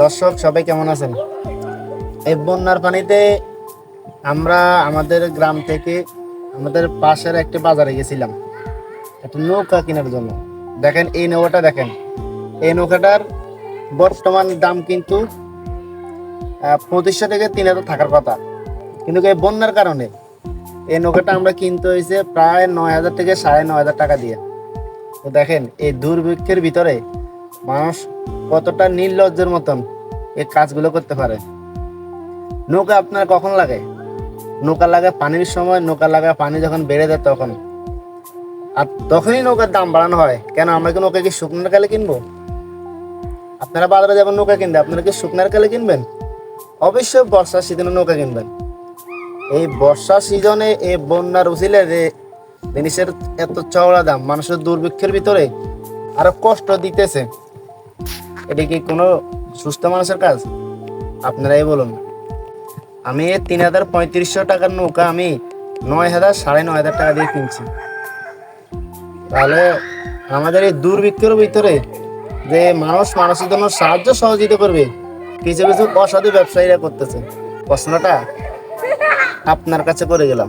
দর্শক, সবাই কেমন আছেন? এই বন্যার পানিতে আমরা আমাদের গ্রাম থেকে আমাদের পাশের একটি বাজারে গেছিলাম। একটা নৌকা কেনার জন্য। দেখেন, এই নৌকাটা দেখেন। এই নৌকাটার বর্তমান দাম কিন্তু পঁচিশশো থেকে তিন হাজার থাকার কথা। কিন্তু এই বন্যার কারণে এই নৌকাটা আমরা কিনতে হয়েছে প্রায় নয় হাজার থেকে সাড়ে নয় হাজার টাকা দিয়ে। তো দেখেন, এই দুর্ভিক্ষের ভিতরে মানুষ কতটা নির্লজ্জের মতন এই কাজগুলো করতে পারে। নৌকা আপনার কখন লাগে? নৌকা লাগে পানির সময়, নৌকা লাগা পানি যখন বেড়ে যায় তখন। আর তখনই নৌকার দাম বাড়ানো হয়। কেন, আমরা কি নৌকা কি শুকনার কালে কিনবো? আপনারা বাজারে যাবেন, নৌকা কিনতে। আপনারা কি শুকনার কালে কিনবেন? অবশ্যই বর্ষার সিজনে নৌকা কিনবেন। এই বর্ষা সিজনে এই বন্যার উচিলে যে জিনিসের এত চওড়া দাম, মানুষের দুর্ভিক্ষের ভিতরে আরও কষ্ট দিতেছে। এটা কি কোনো সুস্থ মানুষের কাজ? আপনারাই বলুন। আমি তিন হাজার পঁয়ত্রিশশো টাকার নৌকা আমি নয় হাজার, সাড়ে নয় হাজার টাকা দিয়ে কিনছি। তাহলে আমাদের এই দুর্ভিক্ষের ভিতরে যে মানুষ মানুষের জন্য সাহায্য সহযোগিতা করবে, কিছু কিছু অসাধু ব্যবসায়ীরা করতেছে। প্রশ্নটা আপনার কাছে করে গেলাম।